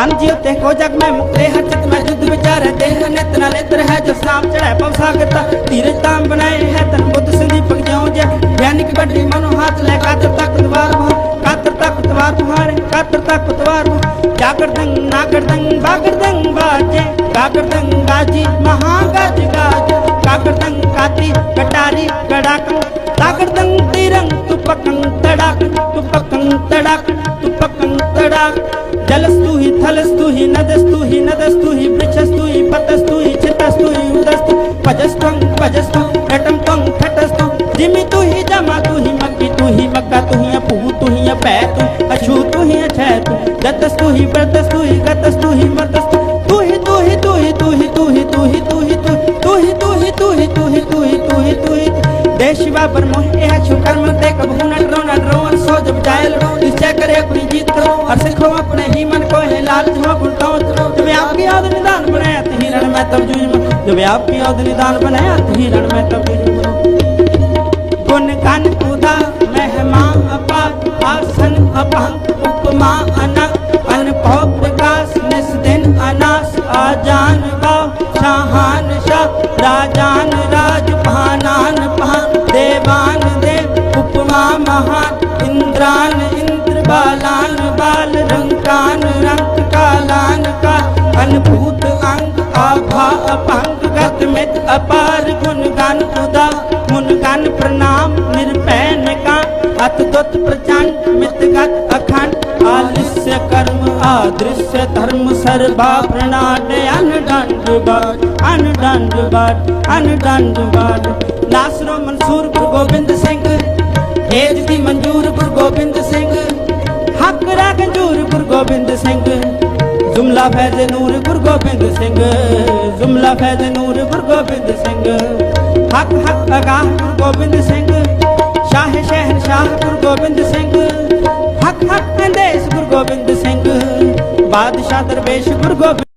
ਤਨ ਜੀ ਉਤੇ ਕੋ ਜਗ ਮੈਂ ਮੁਕਤੇ ਹਰ ਚਿਤ ਮੈਂ ਜੁਦ ਵਿਚਾਰੇ, ਦੇਹ ਨਿਤ ਨਾਲ ਇਤਰ ਹੈ, ਜੋ ਸਾਮ ਚੜੈ ਪਵ ਧੀਰਜ ਤਾਮ ਬਣਾਏ ਹੈ ਤਨ ਬੁੱਧ ਸੰਦੀਪਕ ਜਿਉ ਜੈ। ਗਿਆਨਿਕ ਗੱਡੀ ਮਨੋ ਹੱਥ ਲੈ, ਕਾਤਰ ਤੱਕ ਦਵਾਰ ਮਹਾ ਕਾਤਰ ਤੱਕ ਦਵਾਰ ਤੁਹਾਰੇ, ਕਾਤਰ ਤੱਕ ਦਵਾਰ ਜਾਗਰ ਦੰਗ ਨਾਗਰ ਦੰਗ ਬਾਗਰ ਦੰਗ ਬਾਜੇ, ਗਾਗਰ ਦੰਗ ਗਾਜੀ ਮਹਾ ਗਜ ਗਾਜ। ਕਾਗਰ ਦੰਗ ਕਾਤੀ, ਕਟਾਰੀ, ਕੜਾਕ। ਤਾਗਰ ਦੰਗ ਤਿਰੰਗ ਤੁਪਕੰ ਤੜਾਕ ਤੁਪਕੰ ਤੜਾਕ ਤੁਪਕੰ ਤੜਾਕ। जलस्तु ही थलस्तु हि नदस्तु हि नदस्तु ही वृक्षस्तु ही पतस्तु हि चितस्तु हि उदस्तु पजस्त्वं पजस्तु रटं त्वं ठटस्तु जिमि तु हि जमा तु ही मग्गि तु हि मग्गा तु हि अपुः तु हि अपै तु अशु तु हि अछै तु दत्तस्तु हि व्रतस्तु हि गतस्तु ही मर्दस्तु तु हि तु ही तु हि तु हि तु हि तु हि तु हि तु तु हि तु हि तु हि तु हि तु हि तु हि तु हि देश शिवा पर मोह यह छु कर्म ते कब हूँ न तब जूझ जब आपकी याद निदान बनाया हिरण में तब जूझ गुण गान उदा महिमा अपा, आसन अपहंग उपमा अनपौ प्रकाश निस दिन अनास, आजान गाव शाहान शाह राजान राज पहानान पहान देवान देव, उपमा महान, इंद्रान इंद्र बालान। ਅਨੰਤ ਮਿਤ ਅਪਾਰ ਗੁਣ ਗਨ ਖੁਦਾ ਗੁਣ ਗਨ ਪ੍ਰਣਾਮ ਨਿਰਭੈ ਨਿਕਾ ਅਤ ਦੁਤ ਪ੍ਰਚੰਡ ਮਿਤ ਗਤ ਅਖੰਡ ਆਲਿਸਯ ਕਰਮ ਆਦ੍ਰਿਸ਼ਯ ਧਰਮ, ਸਰਬਾ ਪ੍ਰਣਾਡ ਅਨਡੰਡ ਬਾਟ ਅਨਡੰਡ ਬਾਟ ਅਨਡੰਡ ਬਾਟ ਨਾਸਰੋ ਮਨਸੂਰ ਗੁਰੂ ਗੋਬਿੰਦ ਸਿੰਘ, ਹੇਜ ਦੀ ਮਨਜੂਰ ਗੁਰੂ ਗੋਬਿੰਦ ਸਿੰਘ, ਹੱਕ ਰਾ ਗੰਜੂਰ ਗੁਰੂ ਗੋਬਿੰਦ ਸਿੰਘ। ਜੁਮਲਾ ਫੈਜ਼ ਨੂਰ ਗੁਰੂ ਗੋਬਿੰਦ ਸਿੰਘ, ਜੁਮਲਾ ਫੈਜ਼ ਨੂਰ ਗੁਰੂ ਗੋਬਿੰਦ ਸਿੰਘ। ਹੱਕ ਹੱਕ, ਅਗਾਹ ਗੁਰੂ ਗੋਬਿੰਦ ਸਿੰਘ, ਸ਼ਾਹ ਸ਼ਹਿਨ ਸ਼ਾਹ ਗੁਰੂ ਗੋਬਿੰਦ ਸਿੰਘ। ਹੱਕ ਹੱਕ ਅੰਦੇਸ ਗੁਰੂ ਗੋਬਿੰਦ ਸਿੰਘ, ਬਾਦਸ਼ਾਹ ਦਰਵੇਸ਼ ਗੁਰੂ ਗੋਬਿੰਦ